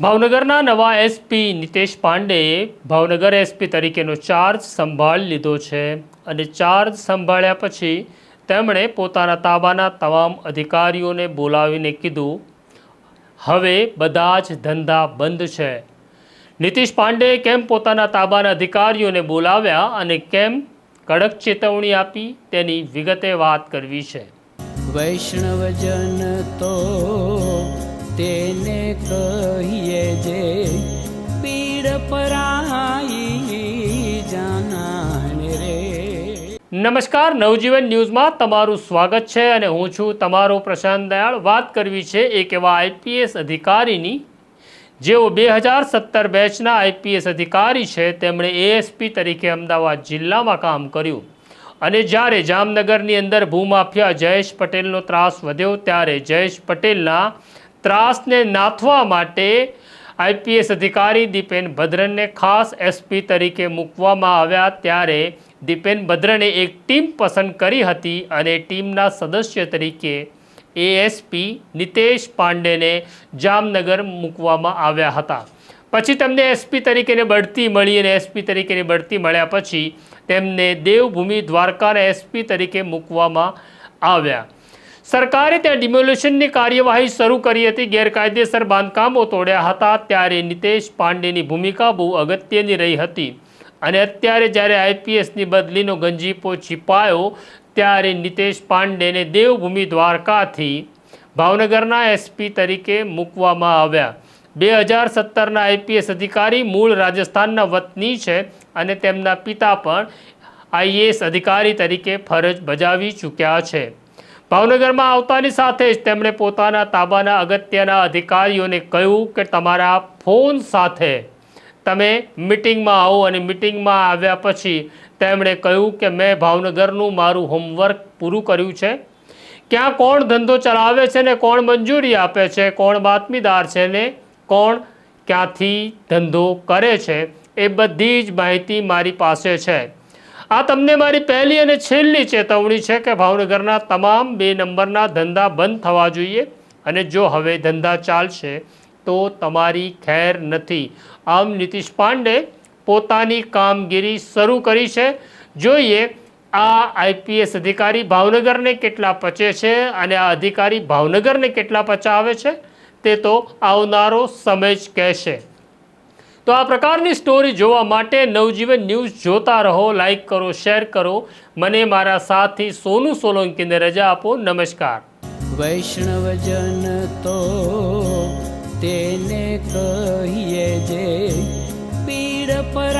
ભાવનગરના નવા એસપી નિતેશ પાંડેએ ભાવનગર એસપી તરીકેનો ચાર્જ સંભાળી લીધો છે અને ચાર્જ સંભાળ્યા પછી તેમણે પોતાના તાબાના તમામ અધિકારીઓને બોલાવીને કીધું, હવે બધા જ ધંધા બંધ છે. નીતિશ પાંડેએ કેમ પોતાના તાબાના અધિકારીઓને બોલાવ્યા અને કેમ કડક ચેતવણી આપી, તેની વિગતે વાત કરવી છે. વૈષ્ણવજન તો તેને કહીએ જે પીડ પરાઈ જાનાને રે. નમસ્કાર, નવજીવન ન્યૂઝમાં તમારું સ્વાગત છે અને હું છું તમારો પ્રશાંત દયાળ. વાત કરવી છે એક એવા આઈપીએસ અધિકારીની. જેઓ બે હજાર સત્તર બેચના આઈપીએસ અધિકારી છે, તેમણે એએસપી તરીકે અમદાવાદ જિલ્લામાં કામ કર્યું. અને જ્યારે જામનગરની અંદર ભૂમાફિયા જયેશ પટેલનો ત્રાસ વધ્યો, ત્યારે જયેશ પટેલના ત્રાસને નાથવા માટે આઈપીએસ અધિકારી દીપેન ભદ્રનને ખાસ એસપી તરીકે મૂકવામાં આવ્યા ત્યારે દીપેન ભદ્રને એક ટીમ પસંદ કરી હતી અને ટીમના સદસ્ય તરીકે એએસપી નિતેશ પાંડેને જામનગર મૂકવામાં આવ્યા હતા. પછી તેમને એસપી તરીકેની બઢતી મળી અને એસપી તરીકેની બઢતી મળ્યા પછી તેમને દેવભૂમિ દ્વારકાના એસપી તરીકે મૂકવામાં આવ્યા. સરકારે ત્યાં ડિમોલેશનની કાર્યવાહી શરૂ કરી હતી. ગેરકાયદેસર બાંધકામો તોડ્યા હતા. ત્યારે નિતેશ પાંડેની ભૂમિકા બહુ અગત્યની રહી હતી. અને અત્યારે જ્યારે આઈપીએસની બદલીનો ગંજીપો છીપાયો, ત્યારે નિતેશ પાંડેને દેવભૂમિ દ્વારકાથી ભાવનગરના એસપી તરીકે મૂકવામાં આવ્યા. બે હજાર સત્તરના આઈપીએસ અધિકારી મૂળ રાજસ્થાનના વતની છે અને તેમના પિતા પણ આઈએએસ અધિકારી તરીકે ફરજ બજાવી ચૂક્યા છે. ભાવનગરમાં આવતાની સાથે જ તેમણે પોતાના તાબાના અગત્યના અધિકારીઓને કહ્યું કે તમારા ફોન સાથે તમે મિટિંગમાં આવો અને મિટિંગમાં આવ્યા પછી તેમણે કહ્યું કે મેં ભાવનગરનું મારું હોમવર્ક પૂરું કર્યું છે. ક્યાં કોણ ધંધો ચલાવે છે ને કોણ મંજૂરી આપે છે, કોણ બાતમીદાર છે ને કોણ ક્યાંથી ધંધો કરે છે, એ બધી જ માહિતી મારી પાસે છે. આ તમને મારી પહેલી અને છેલ્લી ચેતવણી છે કે ભાવનગરના તમામ બે નંબરના ધંધા બંધ થવા જોઈએ અને જો હવે ધંધા ચાલશે તો તમારી ખેર નથી. આમ નીતિશ પાંડે પોતાની કામગીરી શરૂ કરી છે. જોઈએ આ આઈપીએસ અધિકારી ભાવનગરને કેટલા પચે છે અને આ અધિકારી ભાવનગરને કેટલા પચાવે છે તે તો આવનારો સમય જ કહેશે. તો આ પ્રકારની સ્ટોરી જોવા માટે નવજીવન ન્યૂઝ જોતા રહો લાઇક કરો શેર કરો. મને મારા સાથી સોનુ સોલંકીને રજા આપો. નમસ્કાર. વૈષ્ણવજન તો તેને કહીએ જે, પીડ પર